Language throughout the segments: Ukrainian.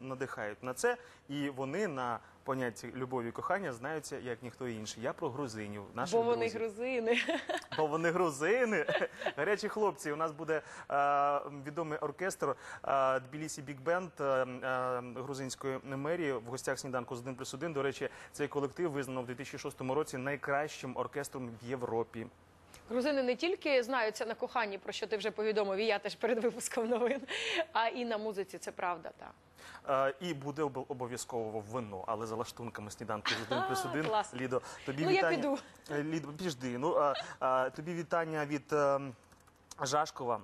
надихають на це, і вони на понятті любові і кохання знаються як ніхто інший. Я про грузинів, наших Бо вони друзів. грузини. Бо вони грузини, гарячі хлопці. У нас буде е, відомий оркестр е, Тбілісі Біг Бенд е, е, грузинської мерії в гостях сніданку з 1 плюс 1. До речі, цей колектив визнано в 2006 році найкращим оркестром в Європі. Грузини не тільки знаються на коханні, про що ти вже повідомив, і я теж перед випуском новин, а і на музиці. Це правда, так. Е, і буде об- обов'язково вино, але за лаштунками сніданку з один плюс один. клас. Лідо, тобі Ну, я вітання. піду. Е, Лідо, піжди. Ну, а, а, тобі вітання від е, Жашкова.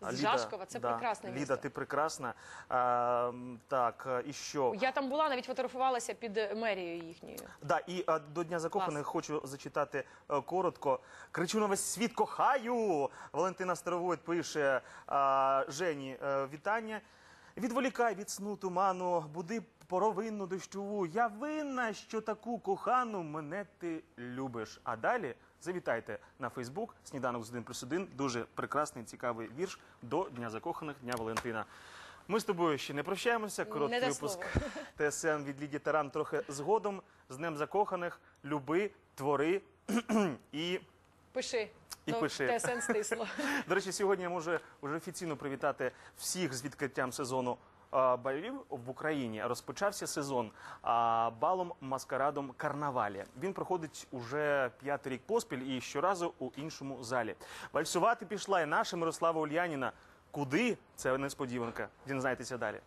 З Жашкова? Це прекрасне Ліда, ти прекрасна. А, так, е, і що? Я там була, навіть фотографувалася під мерією їхньою. Да, і а, до Дня закоханих хочу зачитати а, коротко. Кричу на весь світ кохаю. Валентина Старовойт пише а, Жені а, вітання. Відволікай від сну туману, буди поровинну дощову. Я винна, що таку кохану мене ти любиш. А далі завітайте на Фейсбук Сніданок з 1 плюс 1. Дуже прекрасний, цікавий вірш до Дня закоханих Дня Валентина. Ми з тобою ще не прощаємося. Короткий Не випуск. ТСН від Лідії Таран трохи згодом. З Днем закоханих. Люби, твори. Пиши. І ну, пиши. ТСН стисло. До речі, сьогодні я можу вже офіційно привітати всіх з відкриттям сезону а, балів в Україні. Розпочався сезон а, балом маскарадом карнавалі. Він проходить уже п'ятий рік поспіль і щоразу у іншому залі. Вальсувати пішла і наша Мирослава Ульяніна. Куди це несподіванка? Дізнайтеся далі.